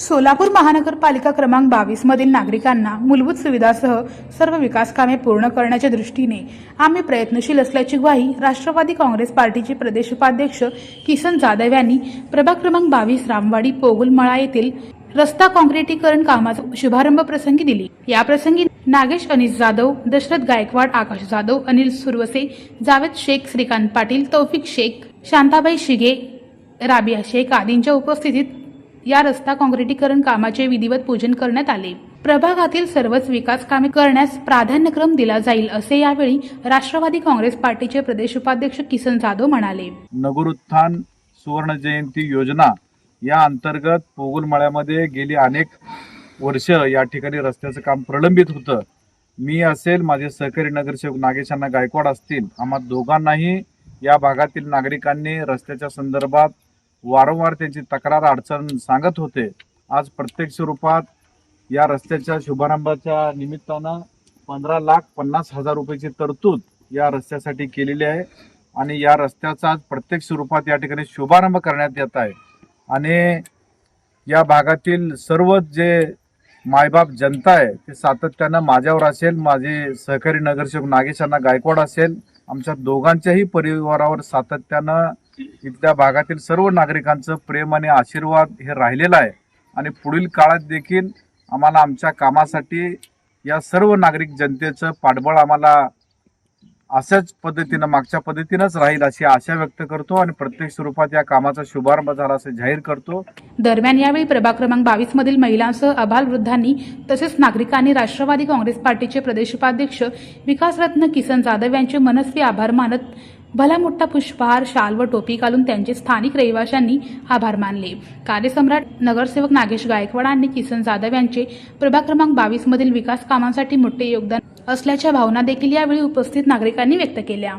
सोलापूर महानगरपालिका क्रमांक बावीस मधील नागरिकांना मूलभूत सुविधासह सर्व विकास कामे पूर्ण करण्याच्या दृष्टीने आम्ही प्रयत्नशील असल्याची ग्वाही राष्ट्रवादी काँग्रेस पार्टीचे प्रदेश उपाध्यक्ष किसन जाधव यांनी प्रभाग क्रमांक बावीस रामवाडी पोगुलमळा येथील रस्ता काँक्रिटीकरण कामाचा शुभारंभ प्रसंगी दिली. या प्रसंगी नागेश अनिस जाधव दशरथ गायकवाड आकाश जाधव अनिल सुरवसे जावेद शेख श्रीकांत पाटील तौफिक शेख शांताबाई शिगे राबिया शेख आदींच्या उपस्थितीत या रस्ता काँक्रिटीकरण कामाचे विधिवत पूजन करण्यात आले. प्रभागातील सर्वच विकास कामे करण्यास प्राधान्यक्रम दिला जाईल असे यावेळी राष्ट्रवादी काँग्रेस पार्टीचे प्रदेश उपाध्यक्ष किसन जाधव म्हणाले. नगरोत्थान सुवर्ण जयंती योजना या अंतर्गत पोगुलमळ्यामध्ये गेली अनेक वर्ष या ठिकाणी रस्त्याचं काम प्रलंबित होतं. मी असेल माझे सहकारी नगरसेवक नागेशांना गायकवाड असतील आम्हा दोघांनाही या भागातील नागरिकांनी रस्त्याच्या संदर्भात वारंवार त्यांची तक्रार अडचण सांगत होते. आज प्रत्यक्ष रूपात या रस्त्याच्या शुभारंभाच्या निमित्तानं पंधरा लाख पन्नास हजार रुपयाची तरतूद या रस्त्यासाठी केलेली आहे आणि या रस्त्याचा आज प्रत्येक स्वरूपात या ठिकाणी शुभारंभ करण्यात येत आहे. आणि या भागातील सर्व जे मायबाप जनता आहे ते सातत्यानं माझ्यावर असेल माझे सहकारी नगरसेवक नागेशांना गायकवाड असेल आमच्या दोघांच्याही परिवारावर सातत्यानं इथल्या भागातील सर्व नागरिकांचं प्रेम आणि आशीर्वाद हे राहिलेलं आहे. आणि पुढील काळात देखील आम्हाला आमच्या कामासाठी या सर्व नागरिक जनतेचं पाठबळ आम्हाला अशाच पद्धतीनं मागच्या पद्धतीनंच राहील अशी आशा व्यक्त करतो आणि प्रत्येक स्वरूपात या कामाचा शुभारंभ झाला असं जाहीर करतो. दरम्यान यावेळी प्रभाग क्रमांक बावीस मधील महिलांसह अबाल वृद्धांनी तसेच नागरिकांनी राष्ट्रवादी काँग्रेस पार्टीचे प्रदेश उपाध्यक्ष विकासरत्न किसन जाधव यांचे मनस्वी आभार मानत भला मोठा पुष्पहार शाल व टोपी घालून त्यांचे स्थानिक रहिवाशांनी आभार मानले. कार्यसम्राट नगरसेवक नागेश गायकवाड आणि किसन जाधव यांचे प्रभाग क्रमांक बावीस मधील विकास कामांसाठी मोठे योगदान असल्याच्या भावना देखील यावेळी उपस्थित नागरिकांनी व्यक्त केल्या.